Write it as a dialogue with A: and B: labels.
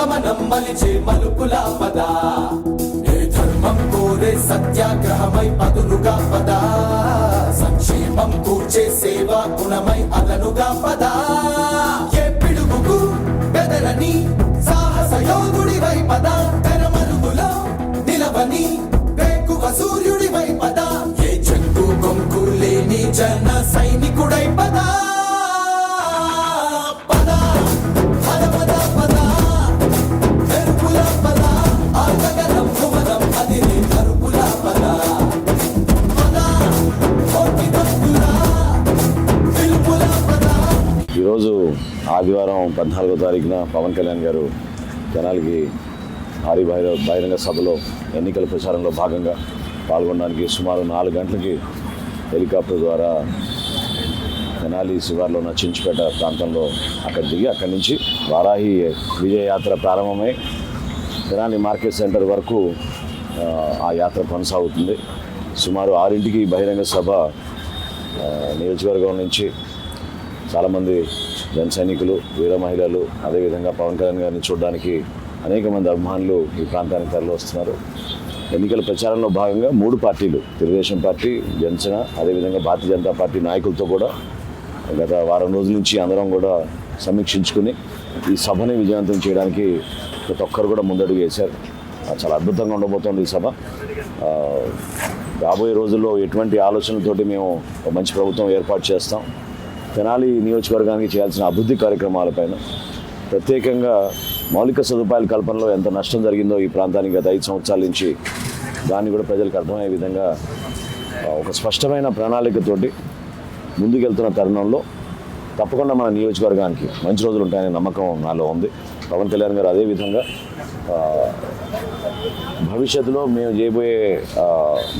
A: గమనం మలిచే మలుపుల పద ఏ ధర్మం కోరే సత్యాగ్రహమై పదులుగా పద. సంక్షేమం కూర్చే సేవా గుణమై అదనుగా పద. ఏ పిడుగుకు బెదరని సాహస యోధుడివై పద. తెరమరుగులో నిలవని వేకువ సూర్యుడివై పద. ఏ చెక్కు కొంకు లేని జన సైనికుడై పద.
B: ఈరోజు ఆదివారం పద్నాలుగో తారీఖున పవన్ కళ్యాణ్ గారు జనాలకి భారీ బహిర బహిరంగ సభలో ఎన్నికల ప్రచారంలో భాగంగా పాల్గొనడానికి సుమారు నాలుగు గంటలకి హెలికాప్టర్ ద్వారా తెనాలి శివార్లో ఉన్న చించుపేట ప్రాంతంలో అక్కడ దిగి అక్కడి నుంచి వారాహి విజయయాత్ర ప్రారంభమై తెనాలి మార్కెట్ సెంటర్ వరకు ఆ, యాత్ర కొనసాగుతుంది. సుమారు ఆరింటికి బహిరంగ సభ నియోజకవర్గం నుంచి చాలామంది జన సైనికులు వీర మహిళలు అదేవిధంగా పవన్ కళ్యాణ్ గారిని చూడడానికి అనేక మంది అభిమానులు ఈ ప్రాంతానికి తరలి వస్తున్నారు. ఎన్నికల ప్రచారంలో భాగంగా మూడు పార్టీలు తెలుగుదేశం పార్టీ జనసేన అదేవిధంగా భారతీయ జనతా పార్టీ నాయకులతో కూడా గత వారం రోజుల నుంచి అందరం కూడా సమీక్షించుకుని ఈ సభని విజయవంతం చేయడానికి ప్రతి ఒక్కరు కూడా ముందడుగు వేశారు. చాలా అద్భుతంగా ఉండబోతోంది ఈ సభ. రాబోయే రోజుల్లో ఎటువంటి ఆలోచనలతోటి మేము మంచి ప్రభుత్వం ఏర్పాటు చేస్తాం. తెనాలి నియోజకవర్గానికి చేయాల్సిన అభివృద్ధి కార్యక్రమాలపైన ప్రత్యేకంగా మౌలిక సదుపాయాల కల్పనలో ఎంత నష్టం జరిగిందో ఈ ప్రాంతానికి గత ఐదు సంవత్సరాల నుంచి దాన్ని కూడా ప్రజలకు అర్థమయ్యే విధంగా ఒక స్పష్టమైన ప్రణాళికతోటి ముందుకెళ్తున్న తరుణంలో తప్పకుండా మన నియోజకవర్గానికి మంచి రోజులు ఉంటాయనే నమ్మకం నాలో ఉంది. పవన్ కళ్యాణ్ గారు అదేవిధంగా భవిష్యత్తులో మేము చేయబోయే